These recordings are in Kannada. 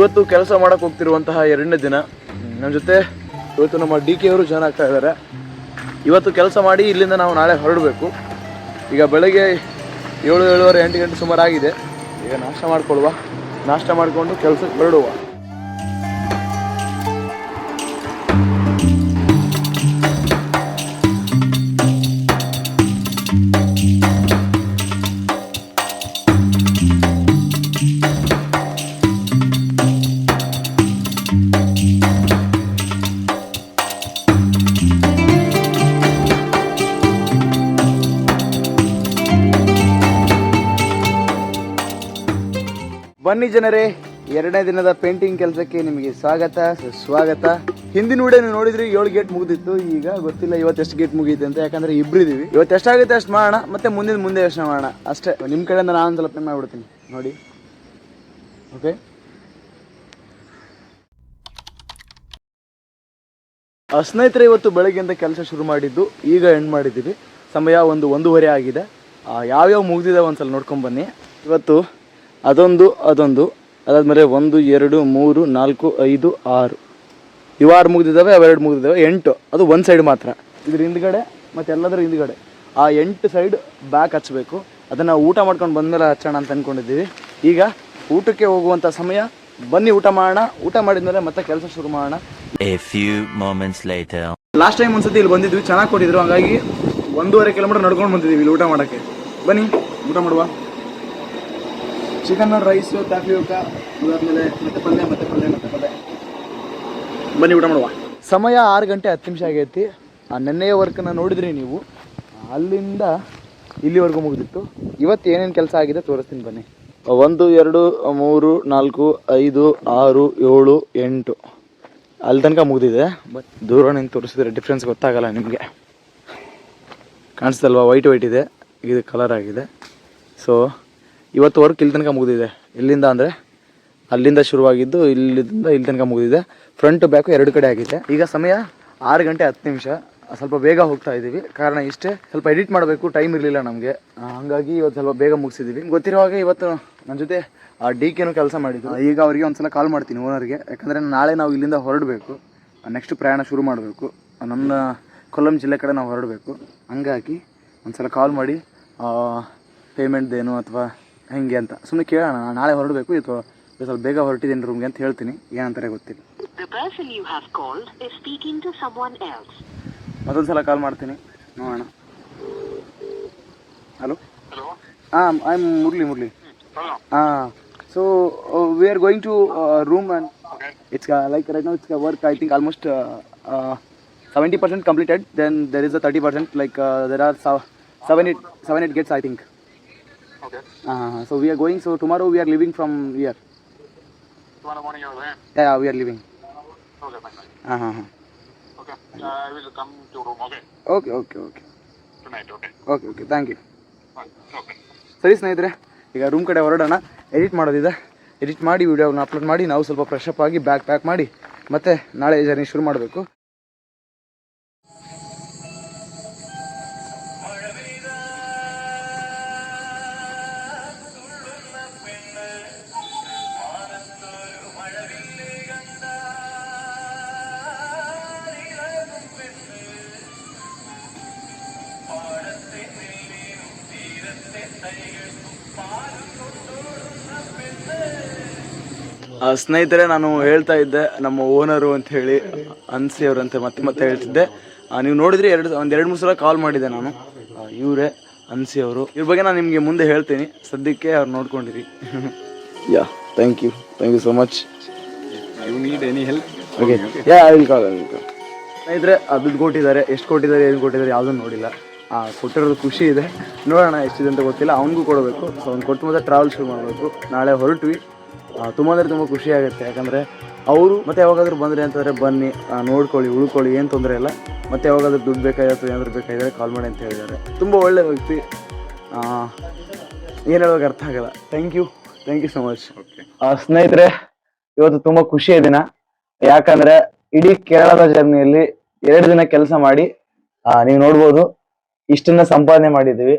ಇವತ್ತು ಕೆಲಸ ಮಾಡಕ್ ಹೋಗ್ತಿರುವಂತಹ ಎರಡನೇ ದಿನ. ನಮ್ಮ ಜೊತೆ ಇವತ್ತು ನಮ್ಮ ಡಿ ಕೆ ಅವರು ಜಾಯ್ನ್ ಆಗ್ತಾ ಇದ್ದಾರೆ. ಇವತ್ತು ಕೆಲಸ ಮಾಡಿ ಇಲ್ಲಿಂದ ನಾವು ನಾಳೆ ಹೊರಡಬೇಕು. ಈಗ ಬೆಳಗ್ಗೆ ಏಳು ಏಳುವರೆ ಎಂಟು ಗಂಟೆ ಸುಮಾರು ಆಗಿದೆ ಈಗ ನಾಷ್ಟ ಮಾಡ್ಕೊಳ್ಳುವ. ನಾಷ್ಟ ಮಾಡಿಕೊಂಡು ಕೆಲಸಕ್ಕೆ ಹೊರಡುವ. ಬನ್ನಿ ಜನರೇ, ಎರಡನೇ ದಿನದ ಪೇಂಟಿಂಗ್ ಕೆಲಸಕ್ಕೆ ನಿಮಗೆ ಸ್ವಾಗತ ಸ್ವಾಗತ ಹಿಂದಿನ ವಿಡಿಯೋ ನೀವು ನೋಡಿದ್ರಿ, ಏಳು ಗೇಟ್ ಮುಗಿದಿತ್ತು. ಈಗ ಗೊತ್ತಿಲ್ಲ ಇವತ್ತು ಎಷ್ಟು ಗೇಟ್ ಮುಗೀತು ಅಂತ, ಯಾಕಂದ್ರೆ ಇಬ್ರು ಇದೀವಿ ಇವತ್ತು ಎಷ್ಟಾಗುತ್ತೆ ಅಷ್ಟು ಮಾಡೋಣ, ಮತ್ತೆ ಮುಂದಿನ ಮುಂದೆ ಯೋಚನೆ ಮಾಡೋಣ. ಅಷ್ಟೇ ನಿಮ್ಮ ಕಡೆಯಿಂದ ನಾನು ಸ್ವಲ್ಪ ಪೇ ಮಾಡಿಬಿಡ್ತೀನಿ. ನೋಡಿ. ಓಕೆ ಸ್ನೇಹಿತರೆ, ಇವತ್ತು ಬೆಳಗ್ಗೆಯಿಂದ ಕೆಲಸ ಶುರು ಮಾಡಿದ್ದು, ಈಗ ಎಂಡ್ ಮಾಡಿದ್ದೀವಿ. ಸಮಯ ಒಂದು ಒಂದೂವರೆ ಆಗಿದೆ. ಯಾವ್ಯಾವ ಮುಗಿದಿದೆ ಒಂದ್ಸಲ ನೋಡ್ಕೊಂಡ್ ಬನ್ನಿ. ಇವತ್ತು ಅದೊಂದು ಅದೊಂದು ಅದಾದಮೇಲೆ ಒಂದು ಎರಡು ಮೂರು ನಾಲ್ಕು ಐದು ಆರು. ಇವು ಆರು ಮುಗಿದಿದ್ದಾವೆ ಅವೆರಡು ಮುಗಿದಿದ್ದಾವೆ ಎಂಟು. ಅದು ಒಂದು ಸೈಡ್ ಮಾತ್ರ. ಇದ್ರ ಹಿಂದ್ಗಡೆ ಮತ್ತು ಎಲ್ಲದರ ಹಿಂದ್ಗಡೆ. ಆ ಎಂಟು ಸೈಡ್ ಬ್ಯಾಕ್ ಹಚ್ಚಬೇಕು ಅದನ್ನು ಊಟ ಮಾಡ್ಕೊಂಡು ಬಂದಮೇಲೆ ಹಚ್ಚೋಣ ಅಂತ ಅಂದ್ಕೊಂಡಿದ್ದೀವಿ ಈಗ ಊಟಕ್ಕೆ ಹೋಗುವಂಥ ಸಮಯ. ಬನ್ನಿ ಊಟ ಮಾಡೋಣ. ಊಟ ಮಾಡಿದ್ಮೇಲೆ ಮತ್ತೆ ಕೆಲಸ ಶುರು ಮಾಡೋಣ. ಲಾಸ್ಟ್ ಟೈಮ್ ಒಂದ್ಸತಿ ಇಲ್ಲಿ ಬಂದಿದ್ವಿ ಚೆನ್ನಾಗಿ ಕೊಟ್ಟಿದ್ರು. ಹಂಗಾಗಿ ಒಂದೂವರೆ ಕಿಲೋಮೀಟರ್ ನಡ್ಕೊಂಡು ಬಂದಿದ್ದೀವಿ ಇಲ್ಲಿ ಊಟ ಮಾಡೋಕ್ಕೆ. ಬನ್ನಿ ಊಟ ಮಾಡುವ. ಚಿಕನ್ ರೈಸು ತಾಪಿಯೋಕ ಅದಾದ್ಮೇಲೆ ಮತ್ತೆ ಪಲ್ಯ ಮತ್ತೆ ಪಲ್ಯ ಮತ್ತೆ ಪಲ್ಯ. ಬನ್ನಿ ಊಟ ಮಾಡುವ. ಸಮಯ ಆರು ಗಂಟೆ ಹತ್ತು ನಿಮಿಷ ಆಗೈತಿ. ಆ ನೆನ್ನೆಯ ವರ್ಕನ್ನು ನೋಡಿದ್ರಿ ನೀವು? ಅಲ್ಲಿಂದ ಇಲ್ಲಿವರೆಗೂ ಮುಗಿದಿತ್ತು. ಇವತ್ತು ಏನೇನು ಕೆಲಸ ಆಗಿದೆ ತೋರಿಸ್ತೀನಿ ಬನ್ನಿ. ಒಂದು ಎರಡು ಮೂರು ನಾಲ್ಕು ಐದು ಆರು ಏಳು ಎಂಟು. ಅಲ್ಲಿ ತನಕ ಮುಗಿದಿದೆ. ಬಟ್ ದೂರ ನಿಂತು ತೋರಿಸಿದ್ರೆ ಡಿಫ್ರೆನ್ಸ್ ಗೊತ್ತಾಗಲ್ಲ ನಿಮಗೆ. ಕಾಣಿಸ್ತಲ್ವಾ? ವೈಟ್ ವೈಟ್ ಇದೆ. ಇದು ಕಲರ್ ಆಗಿದೆ. ಸೊ ಇವತ್ತು ವರ್ಕ್ ಇಲ್ಲಿ ತನಕ ಮುಗಿದಿದೆ. ಇಲ್ಲಿಂದ ಅಂದರೆ ಅಲ್ಲಿಂದ ಶುರುವಾಗಿದ್ದು, ಇಲ್ಲಿಂದ ಇಲ್ಲಿ ತನಕ ಮುಗಿದಿದೆ. ಫ್ರಂಟ್ ಬ್ಯಾಕು ಎರಡು ಕಡೆ ಆಗಿದೆ. ಈಗ ಸಮಯ ಆರು ಗಂಟೆ ಹತ್ತು ನಿಮಿಷ. ಸ್ವಲ್ಪ ಬೇಗ ಹೋಗ್ತಾ ಇದ್ದೀವಿ ಕಾರಣ ಇಷ್ಟೇ, ಸ್ವಲ್ಪ ಎಡಿಟ್ ಮಾಡಬೇಕು ಟೈಮ್ ಇರಲಿಲ್ಲ ನಮಗೆ. ಹಾಗಾಗಿ ಇವತ್ತು ಸ್ವಲ್ಪ ಬೇಗ ಮುಗಿಸಿದ್ದೀವಿ ಗೊತ್ತಿರೋ ಹಾಗೆ ಇವತ್ತು ನನ್ನ ಜೊತೆ, ಆ ಡಿ ಕೆನೂ ಕೆಲಸ ಮಾಡಿದ್ದು ಈಗ ಅವರಿಗೆ ಒಂದ್ಸಲ ಕಾಲ್ ಮಾಡ್ತೀನಿ ಓನರ್ಗೆ ಯಾಕಂದರೆ ನಾಳೆ ನಾವು ಇಲ್ಲಿಂದ ಹೊರಡಬೇಕು. ನೆಕ್ಸ್ಟ್ ಪ್ರಯಾಣ ಶುರು ಮಾಡಬೇಕು. ನಮ್ಮ ಕೊಲ್ಲಂ ಜಿಲ್ಲೆ ಕಡೆ ನಾವು ಹೊರಡಬೇಕು. ಹಂಗಾಗಿ ಒಂದ್ಸಲ ಕಾಲ್ ಮಾಡಿ ಪೇಮೆಂಟ್ದೇನು ಅಥವಾ ಹೆಂಗೆ ಅಂತ. ಸುಮ್ಮನೆ ಕೇಳೋಣ ನಾನು ನಾಳೆ ಹೊರಡಬೇಕು ಇದು ಸ್ವಲ್ಪ ಬೇಗ ಹೊರಟಿದ್ದೀನಿ ರೂಮ್ಗೆ ಅಂತ ಹೇಳ್ತೀನಿ. ಏನಂತಾರೆ ಗೊತ್ತಿಲ್ಲ. The person you have called is speaking to someone else. ಮತ್ತೊಂದು ಸಲ ಕಾಲ್ ಮಾಡ್ತೀನಿ. ನೋಡೋಣ. ಹಲೋ ಹಾಂ ಐ ಆಮ್ ಮುರಳಿ ಮುರಳಿ ಹಾಂ so we are going to room and it's like right now it's work I think almost seventy percent completed then there is a thirty percent like there are seven eight seven eight gets I think ಹಾಂ so we are going so tomorrow we are leaving from here. Tomorrow morning you're there? Yeah we are leaving Okay, fine, fine. ಹಾಂ ಹಾಂ ಹಾಂ Okay. Uh, I will come to room, okay? Okay okay okay Tonight, okay? Okay okay thank you Fine, okay. ಸರಿ ಸ್ನೇಹಿತರೆ ಈಗ ರೂಮ್ ಕಡೆ ಹೊರಡೋಣ ಎಡಿಟ್ ಮಾಡೋದಿದೆ ಎಡಿಟ್ ಮಾಡಿ ವಿಡಿಯೋನ ಅಪ್ಲೋಡ್ ಮಾಡಿ ನಾವು ಸ್ವಲ್ಪ ಫ್ರೆಶ್ ಅಪ್ ಆಗಿ ಬ್ಯಾಗ್ ಪ್ಯಾಕ್ ಮಾಡಿ ಮತ್ತೆ ನಾಳೆ ಜರ್ನಿ ಶುರು ಮಾಡಬೇಕು ಸ್ನೇಹಿತರೆ ನಾನು ಹೇಳ್ತಾ ಇದ್ದೆ ನಮ್ಮ ಓನರು ಅಂತ ಹೇಳಿ ಅನ್ಸಿ ಅವರಂತೆ ಮತ್ತೆ ಮತ್ತೆ ಹೇಳ್ತಿದ್ದೆ. ನೀವು ನೋಡಿದ್ರಿ ಎರಡು ಒಂದು ಎರಡು ಮೂರು ಸಲ ಕಾಲ್ ಮಾಡಿದೆ ನಾನು. ಇವರೇ ಅನ್ಸಿ ಅವರು. ಇವ್ರ ಬಗ್ಗೆ ನಾನು ನಿಮಗೆ ಮುಂದೆ ಹೇಳ್ತೀನಿ. ಸದ್ಯಕ್ಕೆ ಅವ್ರು ನೋಡ್ಕೊಂಡಿರಿ. Yeah thank you thank you so much you need any help okay yeah I will call ಸ್ನೇಹಿತರೆ ದುಡ್ಡು ಕೊಟ್ಟಿದ್ದಾರೆ ಎಷ್ಟು ಕೊಟ್ಟಿದ್ದಾರೆ ಏನು ಕೊಟ್ಟಿದ್ದಾರೆ ಯಾವುದನ್ನು ನೋಡಿಲ್ಲ. ಕೊಟ್ಟಿರೋದು ಖುಷಿ ಇದೆ. ನೋಡೋಣ ಎಷ್ಟಿದೆ ಅಂತ ಗೊತ್ತಿಲ್ಲ. ಅವನಿಗೂ ಕೊಡಬೇಕು. ಸೊ ಅವ್ನು ಕೊಟ್ಟು ಮತ್ತೆ ಟ್ರಾವೆಲ್ ಶುರು ಮಾಡಬೇಕು. ನಾಳೆ ಹೊರಟ್ವಿ. ಆ, ತುಂಬ ಅಂದರೆ ತುಂಬ ಖುಷಿ ಆಗುತ್ತೆ. ಯಾಕಂದರೆ ಅವರು ಮತ್ತೆ ಯಾವಾಗಾದರೂ ಬಂದರೆ ಅಂತಂದರೆ ಬನ್ನಿ ನೋಡ್ಕೊಳ್ಳಿ ಉಳ್ಕೊಳ್ಳಿ ಏನು ತೊಂದರೆ ಇಲ್ಲ. ಮತ್ತೆ ಯಾವಾಗಾದ್ರೂ ದುಡ್ಡು ಬೇಕಾಗಿತ್ತು ಏನಾದರೂ ಬೇಕಾಗಿದ್ದರೆ ಕಾಲ್ ಮಾಡಿ ಅಂತ ಹೇಳಿದ್ದಾರೆ. ತುಂಬ ಒಳ್ಳೆ ವ್ಯಕ್ತಿ. ಏನು ಹೇಳೋಕೆ ಅರ್ಥ ಆಗಲ್ಲ. Thank you thank you so much ಸ್ನೇಹಿತರೆ ಇವತ್ತು ತುಂಬಾ ಖುಷಿಯ ದಿನ. ಯಾಕಂದ್ರೆ ಇಡೀ ಕೇರಳದ ಜರ್ನಿಯಲ್ಲಿ ಎರಡು ದಿನ ಕೆಲಸ ಮಾಡಿ ಆ, ನೀವು ನೋಡ್ಬೋದು. ಇಷ್ಟನ್ನ ಸಂಪಾದನೆ ಮಾಡಿದೀವಿ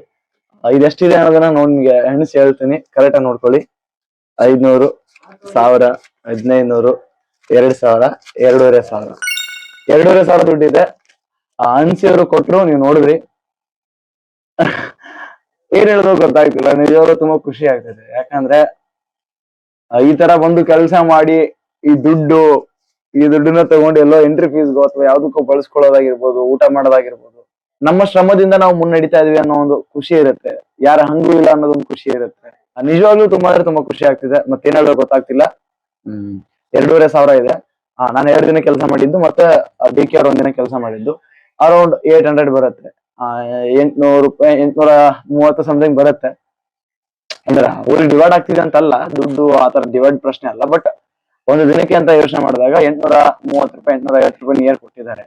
ಇದೆಷ್ಟಿದೆ ಅನ್ನೋದನ್ನ ನೋಡ್ ನಿಮ್ಗೆ ಎಣಿಸಿ ಹೇಳ್ತೀನಿ. ಕರೆಕ್ಟಾಗಿ ನೋಡ್ಕೊಳ್ಳಿ. ಐದ್ನೂರು, ಸಾವಿರ ಹದಿನೈದು ನೂರು ಎರಡ್ ಸಾವಿರ, ಎರಡೂವರೆ ಸಾವಿರ. ಎರಡೂವರೆ ಸಾವಿರ ದುಡ್ಡಿದೆ. ಆ ಅನ್ಸಿಯವರು ಕೊಟ್ರು, ನೀವು ನೋಡಿದ್ರಿ. ಏನ್ ಹೇಳೋದು ಗೊತ್ತಾಗ್ತಿಲ್ಲ. ನಿಜವಾಗ್ಲೂ ತುಂಬಾ ಖುಷಿ ಆಗ್ತದೆ. ಯಾಕಂದ್ರೆ, ಈ ತರ ಬಂದು ಕೆಲಸ ಮಾಡಿ, ಈ ದುಡ್ಡು, ಈ ದುಡ್ಡನ್ನ ತಗೊಂಡು ಎಲ್ಲೋ ಎಂಟ್ರಿ ಫೀಸ್ಗೋ ಅಥವಾ ಯಾವ್ದಕ್ಕೋ ಬಳಸ್ಕೊಳ್ಳೋದಾಗಿರ್ಬೋದು, ಊಟ ಮಾಡೋದಾಗಿರ್ಬೋದು ನಮ್ಮ ಶ್ರಮದಿಂದ ನಾವು ಮುನ್ನಡಿತಾ ಇದೀವಿ ಅನ್ನೋ ಒಂದು ಖುಷಿ ಇರುತ್ತೆ. ಯಾರ ಹಂಗೂ ಇಲ್ಲ ಅನ್ನೋದೊಂದು ಖುಷಿ ಇರುತ್ತೆ. ನಿಜವಾಗ್ಲೂ ತುಂಬಾ ಅಂದ್ರೆ ತುಂಬಾ ಖುಷಿ ಆಗ್ತಿದೆ. ಮತ್ತೇನ್ ಹೇಳೋ ಗೊತ್ತಾಗ್ತಿಲ್ಲ. ಹ್ಮ್, ಎರಡೂವರೆ ಸಾವಿರ ಇದೆ. ನಾನು ಎರಡು ದಿನ ಕೆಲಸ ಮಾಡಿದ್ದು, ಮತ್ತೆ ಡಿ ಕೆ ಅವ್ರ ಒಂದಿನ ಕೆಲಸ ಮಾಡಿದ್ದು. ಅರೌಂಡ್ ಏಟ್ ಹಂಡ್ರೆಡ್ ಬರುತ್ತೆ. ಎಂಟ್ನೂರು ರೂಪಾಯಿ, ಎಂಟ್ನೂರ ಮೂವತ್ತು ಸಮಥಿಂಗ್ ಬರುತ್ತೆ. ಅಂದ್ರೆ, ಊರಿಗೆ ಡಿವೈಡ್ ಆಗ್ತಿದೆ ಅಂತಲ್ಲ, ದುಡ್ಡು ಆ ತರ ಡಿವೈಡ್ ಪ್ರಶ್ನೆ ಅಲ್ಲ ಬಟ್ ಒಂದು ದಿನಕ್ಕೆ ಅಂತ ಯೋಚನೆ ಮಾಡಿದಾಗ ಎಂಟ್ನೂರ ಮೂವತ್ತು ರೂಪಾಯಿ, ಎಂಟ್ನೂರ ಐವತ್ತು ರೂಪಾಯಿ ನಿಯರ್ ಕೊಟ್ಟಿದ್ದಾರೆ.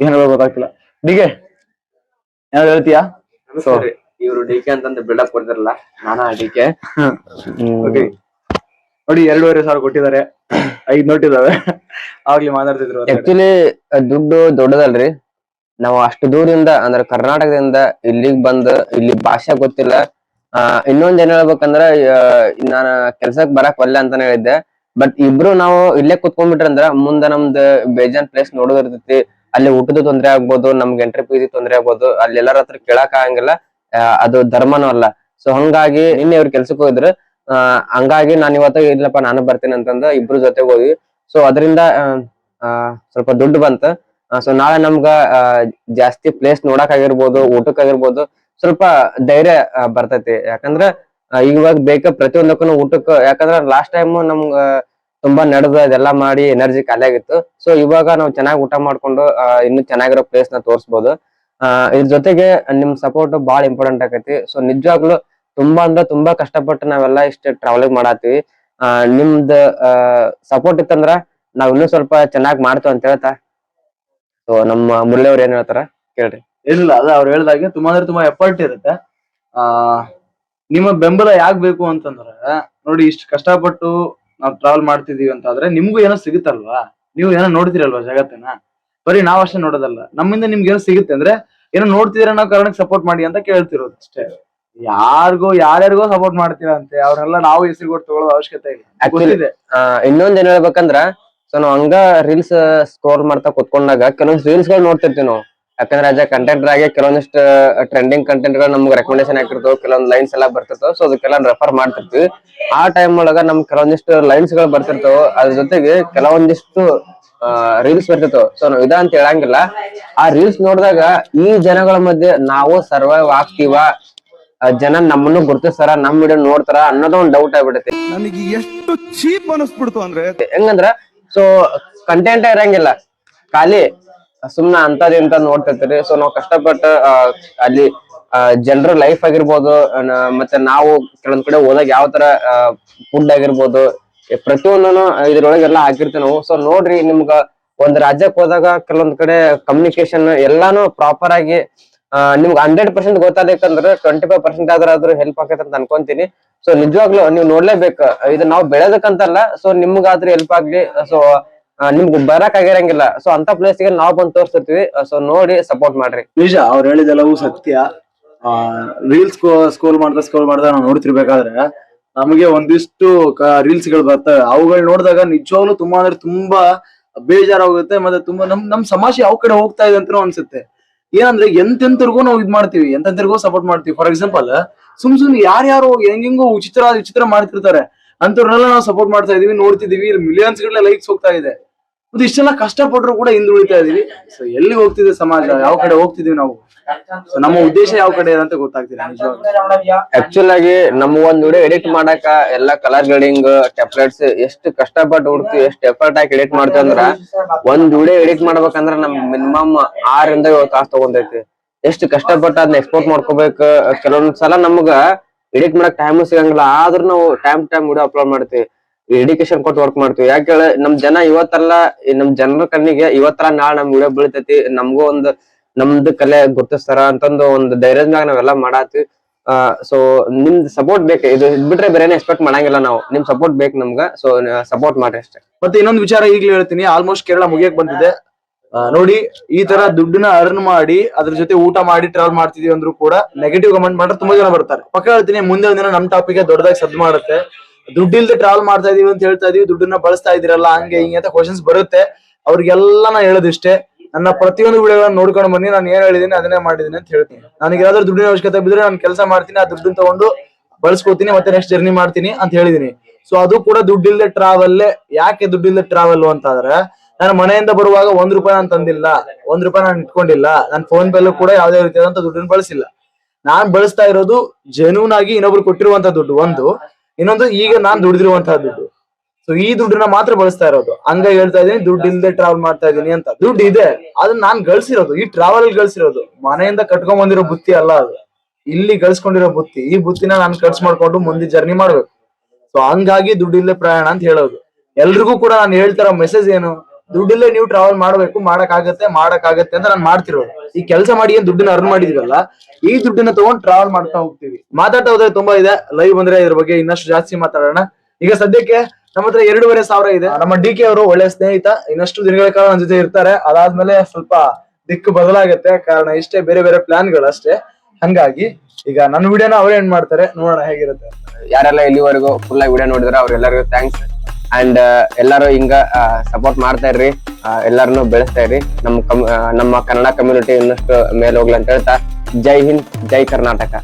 ಏನ್ ಅಂತ ಗೊತ್ತಾಗ್ತಿಲ್ಲ. ಡಿಗೆ ಏನಾದ್ರು ಹೇಳ್ತೀಯಾ? ಇವರು ಡಿ ಕೆ ಅಂತಂದು ಬಿಲ್ಡಪ್ ಕೊಡ್ತಾರಲ್ಲ ನಾನಾ ಡಿ ಕೆ. ನೋಡಿ ಎರಡೂವರೆ ಸಾವಿರ ಕೊಟ್ಟಿದ್ದಾರೆ. ಐದ್ ನೋಟ್ ಇದಾವೆ ಆಗ್ಲಿ ಮಾತಾಡ್ತಿದ್ರು. ಆಕ್ಚುಲಿ ದುಡ್ಡು ದೊಡ್ಡದಲ್ರಿ. ನಾವು ಅಷ್ಟು ದೂರದಿಂದ ಅಂದ್ರೆ ಕರ್ನಾಟಕದಿಂದ ಇಲ್ಲಿಗ್ ಬಂದ್ ಇಲ್ಲಿ ಭಾಷೆ ಗೊತ್ತಿಲ್ಲ. ಆ ಇನ್ನೊಂದ್ ಏನ್ ಹೇಳ್ಬೇಕಂದ್ರ ನಾನ ಕೆಲ್ಸಕ್ ಬರಕ್ ಒಲ್ಲೆ ಅಂತಾನೆ ಹೇಳಿದ್ದೆ. ಬಟ್ ಇಬ್ರು ನಾವು ಇಲ್ಲೇ ಕುತ್ಕೊಂಡ್ಬಿಟ್ರಂದ್ರ ಮುಂದ ನಮ್ದು ಬೇಜಾನ್ ಪ್ಲೇಸ್ ನೋಡೋದಿರ್ತೈತಿ. ಅಲ್ಲಿ ಊಟದ ತೊಂದರೆ ಆಗ್ಬೋದು, ನಮ್ಗೆ ಎಂಟ್ರಿ ಫೀಸ್ ತೊಂದರೆ ಆಗ್ಬೋದು, ಅಲ್ಲಿ ಎಲ್ಲರ ಹತ್ರ ಕೇಳಕ್ ಆಗಂಗಿಲ್ಲ. ಅದು ಧರ್ಮನೂ ಅಲ್ಲ. ಸೊ ಹಂಗಾಗಿ ನಿನ್ನೆ ಇವ್ರ ಕೆಲ್ಸಕ್ಕೆ ಹೋಗಿದ್ರು ಹಂಗಾಗಿ ನಾನು ಇವತ್ತು ಇಲ್ಲಪ್ಪ, ನಾನು ಬರ್ತೀನಿ ಅಂತಂದ ಇಬ್ರು ಜೊತೆಗೆ ಹೋದ್ವಿ. ಸೊ ಅದರಿಂದ ಸ್ವಲ್ಪ ದುಡ್ಡು ಬಂತ. ಸೊ ನಾಳೆ ನಮ್ಗ ಜಾಸ್ತಿ ಪ್ಲೇಸ್ ನೋಡಕ್ ಆಗಿರ್ಬೋದು ಊಟಕ್ ಆಗಿರ್ಬೋದು, ಸ್ವಲ್ಪ ಧೈರ್ಯ ಬರ್ತೈತಿ. ಯಾಕಂದ್ರ ಇವಾಗ ಬೇಕ ಪ್ರತಿಯೊಂದಕ್ಕೂ ಊಟಕ್ಕೆ, ಯಾಕಂದ್ರ ಲಾಸ್ಟ್ ಟೈಮ್ ನಮ್ಗ ತುಂಬಾ ನಡೆದು ಇದೆಲ್ಲ ಮಾಡಿ ಎನರ್ಜಿ ಖಾಲಿ ಆಗಿತ್ತು ಸೊ ಇವಾಗ ನಾವು ಚೆನ್ನಾಗಿ ಊಟ ಮಾಡ್ಕೊಂಡು ಇನ್ನು ಚೆನ್ನಾಗಿರೋ ಪ್ಲೇಸ್ನ ತೋರಿಸಬಹುದು ಇದ್ರ ಜೊತೆಗೆ ನಿಮ್ ಸಪೋರ್ಟ್ ಬಹಳ ಇಂಪಾರ್ಟೆಂಟ್ ಆಗೈತಿ ಸೊ ನಿಜವಾಗ್ಲೂ ತುಂಬಾ ಅಂದ್ರೆ ತುಂಬಾ ಕಷ್ಟಪಟ್ಟು ನಾವೆಲ್ಲ ಇಷ್ಟ ಟ್ರಾವೆಲಿಂಗ್ ಮಾಡತ್ತೀವಿ. ನಿಮ್ದ ಸಪೋರ್ಟ್ ಇತ್ತಂದ್ರ ನಾವ್ ಇನ್ನೂ ಸ್ವಲ್ಪ ಚೆನ್ನಾಗಿ ಮಾಡ್ತೇವೆ ಅಂತ ಹೇಳ್ತಾ. ಸೊ ನಮ್ಮ ಮುರಳಿಯವ್ರು ಏನ್ ಹೇಳ್ತಾರ? ಕೇಳ್ರಿ. ಏನಿಲ್ಲ, ಅದ ಅವ್ರು ಹೇಳ್ದಾಗೆ ತುಂಬಾ ಅಂದ್ರೆ ತುಂಬಾ ಎಫರ್ಟ್ ಇರುತ್ತೆ. ಆ, ನಿಮ್ಮ ಬೆಂಬಲ ಯಾಕ್ ಬೇಕು ಅಂತಂದ್ರೆ, ನೋಡಿ ಇಷ್ಟು ಕಷ್ಟಪಟ್ಟು ನಾವು ಟ್ರಾವೆಲ್ ಮಾಡ್ತಿದೀವಿ ಅಂತ ಆದ್ರೆ ನಿಮ್ಗೂ ಏನೋ ಸಿಗುತ್ತಲ್ವಾ? ನೀವು ಏನೋ ನೋಡ್ತಿರಲ್ವಾ ಜಗತ್ತನ್ನ? ಬರೀ ನಾವ್ ಅಷ್ಟೇ ನೋಡೋದಲ್ಲ. ನಮ್ಮಿಂದ ನಿಮ್ಗೆ ಏನೋ ಸಿಗುತ್ತೆ ಅಂದ್ರೆ ಏನೋ ನೋಡ್ತಿದ್ರೆ ನಾವು ಕಾರಣಕ್ಕೆ ಸಪೋರ್ಟ್ ಮಾಡಿ ಅಂತ ಕೇಳ್ತಿರೋದು ಅಷ್ಟೇ. ಯಾರಿಗೋ ಯಾರ್ಯಾರಿಗೋ ಸಪೋರ್ಟ್ ಮಾಡ್ತೀರಾ ಅಂತೆ ಅವ್ರನ್ನೆಲ್ಲ ನಾವು ಹೆಸರು ಕೊಟ್ಟು ತಗೊಳ್ಳೋ ಅವಶ್ಯಕತೆ ಇಲ್ಲ. ಇನ್ನೊಂದ್ ಏನ್ ಹೇಳ್ಬೇಕಂದ್ರ ಸೊ ನಾವ್ ಹಂಗ ರೀಲ್ಸ್ ಸ್ಕ್ರೋಲ್ ಮಾಡ್ತಾ ಕುತ್ಕೊಂಡಾಗ ಕೆಲವೊಂದ್ ರೀಲ್ಸ್ಗಳು ನೋಡ್ತಿರ್ತೀವಿ ನಾವು. ಯಾಕಂದ್ರೆ ಆಸ್ ಕಂಟೆಂಟ್ ಕಂಟೆಂಟರ್ ಆಗಿ ಕೆಲವೊಂದಿಷ್ಟು ಟ್ರೆಂಡಿಂಗ್ ಕಂಟೆಂಟ್ಗಳು ನಮ್ಗೆ ರೆಕಮೆಂಡೇಶನ್ ಆಗಿರ್ತಾವ ಕೆಲವೊಂದು ಲೈನ್ಸ್ ಎಲ್ಲ ಬರ್ತಿರ್ತಾವ. ಸೊ ಅದಕ್ಕೆಲ್ಲ ರೆಫರ್ ಮಾಡ್ತಿರ್ತೀವಿ. ಆ ಟೈಮ್ ಒಳಗ ನಮ್ ಕೆಲವೊಂದಿಷ್ಟು ಲೈನ್ಸ್ಗಳು ಬರ್ತಿರ್ತಾವ. ಅದ್ರ ಜೊತೆಗೆ ಕೆಲವೊಂದಿಷ್ಟು ರೀಲ್ಸ್ ಬರ್ತಿರ್ತಾವ. ಸೊ ನಾವ್ ಇದ ಅಂತ ಹೇಳಂಗಿಲ್ಲ. ಆ ರೀಲ್ಸ್ ನೋಡಿದಾಗ ಈ ಜನಗಳ ಮಧ್ಯೆ ನಾವು ಸರ್ವೈವ್ ಆಗ್ತೀವ? ಜನ ನಮ್ಮನ್ನು ಗುರುತಿಸ್ತಾರ ನಮ್ ವಿಡಿಯೋ ನೋಡ್ತಾರ ಅನ್ನೋದು ಒಂದ್ ಡೌಟ್ ಆಗ್ಬಿಡುತ್ತೆ. ನನಗೆ ಎಷ್ಟು ಚೀಪ್ ಅನಿಸ್ಬಿಡ್ತು ಅಂದ್ರೆ ಹೆಂಗಂದ್ರ ಸೊ ಕಂಟೆಂಟ್ ಇರಂಗಿಲ್ಲ. ಖಾಲಿ ಸುಮ್ನ ಅಂತದ್ ಇಂತ ನೋಡ್ತಿರ್ತೀರಿ. ಸೊ ನಾವು ಕಷ್ಟಪಟ್ಟು ಅಲ್ಲಿ ಜನರ ಲೈಫ್ ಆಗಿರ್ಬೋದು ಮತ್ತೆ ನಾವು ಕೆಲವೊಂದ್ ಕಡೆ ಹೋದಾಗ ಯಾವ ತರ ಫುಡ್ ಆಗಿರ್ಬೋದು ಪ್ರತಿಯೊಂದನು ಇದ್ರೊಳಗೆಲ್ಲ ಹಾಕಿರ್ತೀವಿ ನಾವು. ಸೊ ನೋಡ್ರಿ ನಿಮ್ಗ ಒಂದ್ ರಾಜ್ಯಕ್ಕೆ ಹೋದಾಗ ಕೆಲವೊಂದ್ ಕಡೆ ಕಮ್ಯುನಿಕೇಶನ್ ಎಲ್ಲಾನು ಪ್ರಾಪರ್ ಆಗಿ ನಿಮ್ಗೆ ಹಂಡ್ರೆಡ್ ಪರ್ಸೆಂಟ್ ಗೊತ್ತಾಗಬೇಕಂದ್ರೆ ಟ್ವೆಂಟಿ ಫೈವ್ ಪರ್ಸೆಂಟ್ ಆದ್ರೂ ಹೆಲ್ಪ್ ಆಗತ್ತೆ ಅಂತ ಅನ್ಕೊಂತೀನಿ. ಸೊ ನಿಜವಾಗ್ಲೂ ನೀವು ನೋಡ್ಲೇಬೇಕು. ಇದು ನಾವು ಬೆಳೆದಕ್ಕಂತಲ್ಲ ಸೊ ನಿಮ್ಗಾದ್ರೂ ಹೆಲ್ಪ್ ಆಗ್ಲಿ. ಸೊ ನಿಮ್ಗೆ ಬರಕ್ ಆಗಿರಂಗಿಲ್ಲ. ಸೊ ಅಂತ ಪ್ಲೇಸ್ಗೆ ನಾವ್ ಬಂದು ತೋರಿಸ್ತಿರ್ತೀವಿ. ಸೊ ನೋಡಿ ಸಪೋರ್ಟ್ ಮಾಡ್ರಿ. ನಿಜ, ಅವ್ರು ಹೇಳಿದೆಲ್ಲವೂ ಸತ್ಯ. ರೀಲ್ಸ್ ಸ್ಕೋಲ್ ಮಾಡ್ತಾ ಸ್ಕೋಲ್ ಮಾಡ್ತಾ ನಾವು ನೋಡ್ತಿರ್ಬೇಕಾದ್ರೆ, ನಮಗೆ ಒಂದಿಷ್ಟು ರೀಲ್ಸ್ಗಳು ಬರ್ತವೆ. ಅವುಗಳು ನೋಡಿದಾಗ ನಿಜವಾಗ್ಲೂ ತುಂಬಾ ಅಂದ್ರೆ ತುಂಬಾ ಬೇಜಾರಾಗುತ್ತೆ, ಮತ್ತೆ ತುಂಬಾ ನಮ್ ನಮ್ ಸಮಾಜ ಯಾವ ಕಡೆ ಹೋಗ್ತಾ ಇದೆ ಅಂತ ಅನ್ಸುತ್ತೆ. ಏನಂದ್ರೆ ಎಂತೆಂತರ್ಗೂ ನಾವು ಇದ್ ಮಾಡ್ತೀವಿ, ಎಂತೆಂತರ್ಗೂ ಸಪೋರ್ಟ್ ಮಾಡ್ತೀವಿ. ಫಾರ್ ಎಕ್ಸಾಂಪಲ್ ಸುಮ್ ಸುಮ್ನೆ ಯಾರ್ಯಾರು ಹೆಂಗೆಂಗೋ ವಿಚಿತ್ರ ವಿಚಿತ್ರ ಮಾಡ್ತಿರ್ತಾರೆ. ಅಂತವ್ರನ್ನೆಲ್ಲ ನಾವು ಸಪೋರ್ಟ್ ಮಾಡ್ತಾ ಇದೀವಿ, ನೋಡ್ತಿದೀವಿ. ಮಿಲಿಯನ್ಸ್ಗಳ ಲೈಕ್ಸ್ ಹೋಗ್ತಾ ಇದೆ. ಮತ್ತೆ ಇಷ್ಟೆಲ್ಲ ಕಷ್ಟಪಟ್ಟರು ಕೂಡ ಹಿಂದುಳಿತಾ ಇದೀವಿ. ಸೊ ಎಲ್ಲಿ ಹೋಗ್ತಿದೆ ಸಮಾಜ? ಯಾವ ಕಡೆ ಹೋಗ್ತಿದೀವಿ ನಾವು? ಸೊ ನಮ್ಮ ಉದ್ದೇಶ ಯಾವ ಕಡೆ ಅಂತ ನಿಜವಾಗ್ಲೂ. ಆಕ್ಚುಲ್ ಆಗಿ ನಮ್ಮ ಒಂದ್ ವಿಡಿಯೋ ಎಡಿಟ್ ಮಾಡಾಕ ಎಲ್ಲಾ ಕಲರ್ ಗ್ರೇಡಿಂಗ್ ಟೆಪ್ಲೆಟ್ಸ್ ಎಷ್ಟು ಕಷ್ಟಪಟ್ಟು ಹುಡ್ತೀವಿ ಎಷ್ಟು ಎಫರ್ಟ್ ಹಾಕಿ ಎಡಿಟ್ ಮಾಡ್ತೀವಿ ಅಂದ್ರ ಒಂದ್ ವಿಡಿಯೋ ಎಡಿಟ್ ಮಾಡ್ಬೇಕಂದ್ರ ನಮ್ ಮಿನಿಮಮ್ ಆರಿಂದ ಏಳು ತಾಸು ತಗೊಂಡೈತಿ. ಎಷ್ಟು ಕಷ್ಟಪಟ್ಟು ಅದನ್ನ ಎಕ್ಸ್ಪೋರ್ಟ್ ಮಾಡ್ಕೋಬೇಕು. ಕೆಲವೊಂದ್ಸಲ ನಮ್ಗ ಎಡಿಟ್ ಮಾಡಕ್ ಟೈಮ್ ಸಿಗಂಗಿಲ್ಲ. ಆದ್ರೂ ನಾವು ಟೈಮ್ ಟೈಮ್ ವಿಡಿಯೋ ಅಪ್ಲೋಡ್ ಮಾಡ್ತೀವಿ. ಎಡಿಕೇಶನ್ ಕೊಟ್ಟು ವರ್ಕ್ ಮಾಡ್ತೀವಿ. ಯಾಕೆ ನಮ್ ಜನ ಇವತ್ತಲ್ಲ ನಮ್ ಜನರ ಕಣ್ಣಿಗೆ ಇವತ್ತರ ನಾಳೆ ನಮ್ ವಿಡಿಯೋ ಬೀಳ್ತೈತಿ. ನಮಗೂ ಒಂದ್, ನಮ್ದು ಕಲೆ ಗುರ್ತಿಸ್ತಾರ ಅಂತಂದು ಒಂದ್ ಧೈರ್ಯದಾಗ ನಾವೆಲ್ಲ ನಾವೆಲ್ಲ ಆ ಸೊ ನಿಮ್ದ್ ಸಪೋರ್ಟ್ ಬೇಕು. ಇದು ಬಿಟ್ರೆ ಬೇರೆನೇ ಎಕ್ಸ್ಪೆಕ್ಟ್ ಮಾಡಂಗಿಲ್ಲ ನಾವು. ನಿಮ್ ಸಪೋರ್ಟ್ ಬೇಕು ನಮ್ಗ. ಸೊ ಸಪೋರ್ಟ್ ಮಾಡ್ರಿ ಅಷ್ಟೇ. ಮತ್ತೆ ಇನ್ನೊಂದು ವಿಚಾರ ಈಗ್ಲೇ ಹೇಳ್ತೀನಿ. ಆಲ್ಮೋಸ್ಟ್ ಕೇರಳ ಮುಗಿಯಕ್ ಬಂದಿದೆ. ನೋಡಿ, ಈ ತರ ದುಡ್ಡನ್ನ ಅರ್ನ್ ಮಾಡಿ, ಅದ್ರ ಜೊತೆ ಊಟ ಮಾಡಿ ಟ್ರಾವೆಲ್ ಮಾಡ್ತಿದೀವಿ ಅಂದ್ರೂ ಕೂಡ ನೆಗೆಟಿವ್ ಕಮೆಂಟ್ ಮಾಡ್ರೆ ತುಂಬಾ ಜನ ಬರ್ತಾರೆ. ಪಕ್ಕ ಹೇಳ್ತೀನಿ ಮುಂದೆ ಒಂದಿನ ನಮ್ ಟಾಪಿಕ್ ದೊಡ್ಡದಾಗಿ ಸದ್ ಮಾಡುತ್ತೆ. ದುಡ್ಡಿಲ್ದೆ ಟ್ರಾವೆಲ್ ಮಾಡ್ತಾ ಇದೀವಿ ಅಂತ ಹೇಳ್ತಾ ಇದೀವಿ, ದುಡ್ಡನ್ನ ಬಳಸ್ತಾ ಇದೀರಲ್ಲ ಹಂಗೆ ಹಿಂಗೆ ಅಂತ ಕ್ವಶನ್ಸ್ ಬರುತ್ತೆ. ಅವ್ರಿಗೆಲ್ಲ ನಾ ಹೇಳೋದಿಷ್ಟೇ. ನನ್ನ ಪ್ರತಿಯೊಂದು ವಿಡಿಯೋಗಳನ್ನ ನೋಡ್ಕೊಂಡು ಬನ್ನಿ, ನಾನು ಏನ್ ಹೇಳಿದೀನಿ ಅದನ್ನೇ ಮಾಡಿದೀನಿ ಅಂತ ಹೇಳ್ತೀನಿ. ನನಗೆ ಯಾವ್ದಾದ್ರು ದುಡ್ಡಿನ ಅವಶ್ಯಕತೆ ಬಿದ್ರೆ ನಾನು ಕೆಲಸ ಮಾಡ್ತೀನಿ, ಆ ದುಡ್ಡನ್ನ ತಗೊಂಡು ಬಳಸ್ಕೊತೀನಿ ಮತ್ತೆ ನೆಕ್ಸ್ಟ್ ಜರ್ನಿ ಮಾಡ್ತೀನಿ ಅಂತ ಹೇಳಿದೀನಿ ಸೊ ಅದು ಕೂಡ ದುಡ್ಡಿಲ್ದೆ ಟ್ರಾವೆಲ್ ಯಾಕೆ ದುಡ್ಡಿಲ್ದೆ ಟ್ರಾವೆಲ್ ಅಂತಂದ್ರೆ, ನಾನು ಮನೆಯಿಂದ ಬರುವಾಗ ಒಂದ್ ರೂಪಾಯಿ ನಾನು ತಂದಿಲ್ಲ, ಒಂದ್ ರೂಪಾಯಿ ನಾನು ಇಟ್ಕೊಂಡಿಲ್ಲ ನನ್ನ ಫೋನ್ ಬೆಲ್ಲೂ ಕೂಡ ಯಾವುದೇ ರೀತಿಯಾದಂತ ದುಡ್ಡನ್ನ ಬಳಸಿಲ್ಲ. ನಾನ್ ಬಳಸ್ತಾ ಇರೋದು ಜೆನ್ಯೂನ್ ಆಗಿ ಇನ್ನೊಬ್ರು ಕೊಟ್ಟಿರುವಂತ ದುಡ್ಡು ಒಂದು. ಇನ್ನೊಂದು ಈಗ ನಾನ್ ದುಡಿದಿರುವಂತಹ ದುಡ್ಡು. ಸೊ ಈ ದುಡ್ಡನ್ನ ಮಾತ್ರ ಬಳಸ್ತಾ ಇರೋದು. ಹಂಗ ಹೇಳ್ತಾ ಇದೀನಿ ದುಡ್ಡು ಇಲ್ದೆ ಟ್ರಾವೆಲ್ ಮಾಡ್ತಾ ಇದೀನಿ ಅಂತ. ದುಡ್ಡು ಇದೆ ಅದನ್ನ ನಾನ್ ಗಳಿಸಿರೋದು. ಈ ಟ್ರಾವೆಲ್ ಗಳಿಸಿರೋದು. ಮನೆಯಿಂದ ಕಟ್ಕೊಂಡ್ ಬಂದಿರೋ ಬುತ್ತಿ ಅಲ್ಲ ಅದು. ಇಲ್ಲಿ ಗಳಿಸ್ಕೊಂಡಿರೋ ಬುತ್ತಿ. ಈ ಬುತ್ತಿನ ನಾನು ಖರ್ಚು ಮಾಡ್ಕೊಂಡು ಮುಂದೆ ಜರ್ನಿ ಮಾಡ್ಬೇಕು. ಸೊ ಹಂಗಾಗಿ ದುಡ್ಡಿಲ್ಲದೆ ಪ್ರಯಾಣ ಅಂತ ಹೇಳೋದು. ಎಲ್ರಿಗೂ ಕೂಡ ನಾನು ಹೇಳ್ತಿರೋ ಮೆಸೇಜ್ ಏನು? ದುಡ್ಡಿಲ್ಲೇ ನೀವು ಟ್ರಾವೆಲ್ ಮಾಡ್ಬೇಕು ಮಾಡಕ್ ಆಗತ್ತೆ ಮಾಡಕ್ ಆಗತ್ತೆ ಅಂತ ನಾನು ಮಾಡ್ತಿರೋದು. ಈ ಕೆಲಸ ಮಾಡಿ ಏನ್ ದುಡ್ಡನ್ನ ಅರ್ನ್ ಮಾಡಿದಿರಲ್ಲ ಈ ದುಡ್ಡನ್ನ ತಗೊಂಡ್ ಟ್ರಾವೆಲ್ ಮಾಡ್ತಾ ಹೋಗ್ತೀವಿ. ಮಾತಾಡ್ತಾ ಹೋದ್ರೆ ತುಂಬಾ ಇದೆ ಲೈವ್ ಬಂದ್ರೆ ಇದ್ರ ಬಗ್ಗೆ ಇನ್ನಷ್ಟು ಜಾಸ್ತಿ ಮಾತಾಡೋಣ. ಈಗ ಸದ್ಯಕ್ಕೆ ನಮ್ಮ ಹತ್ರ ಎರಡೂವರೆ ಸಾವಿರ ಇದೆ. ನಮ್ಮ ಡಿ ಕೆ ಅವರು ಒಳ್ಳೆ ಸ್ನೇಹಿತ, ಇನ್ನಷ್ಟು ದಿನಗಳ ಕಾಲ ನನ್ನ ಜೊತೆ ಇರ್ತಾರೆ. ಅದಾದ್ಮೇಲೆ ಸ್ವಲ್ಪ ದಿಕ್ಕು ಬದಲಾಗತ್ತೆ, ಕಾರಣ ಇಷ್ಟೇ ಬೇರೆ ಬೇರೆ ಪ್ಲಾನ್ಗಳು ಅಷ್ಟೇ. ಹಂಗಾಗಿ ಈಗ ನನ್ನ ವಿಡಿಯೋನ ಅವರೇ ಏನ್ ಮಾಡ್ತಾರೆ, ನೋಡೋಣ ಹೇಗಿರುತ್ತೆ ಯಾರೆಲ್ಲ ಇಲ್ಲಿವರೆಗೂ ಫುಲ್ ವಿಡಿಯೋ ನೋಡಿದ್ರೆ ಅವ್ರೆಲ್ಲರಿಗೂ ಥ್ಯಾಂಕ್ಸ್ ಅಂಡ್ ಎಲ್ಲಾರು ಹಿಂಗ ಸಪೋರ್ಟ್ ಮಾಡ್ತಾ ಇರ್ರಿ. ಎಲ್ಲಾರನ್ನು ಬೆಳೆಸ್ತಾ ಇರ್ರಿ. ನಮ್ಮ ನಮ್ಮ ಕನ್ನಡ ಕಮ್ಯುನಿಟಿ ಇನ್ನಷ್ಟು ಮೇಲೆ ಹೋಗ್ಲಿ ಅಂತ ಹೇಳ್ತಾ, ಜೈ ಹಿಂದ್, ಜೈ ಕರ್ನಾಟಕ.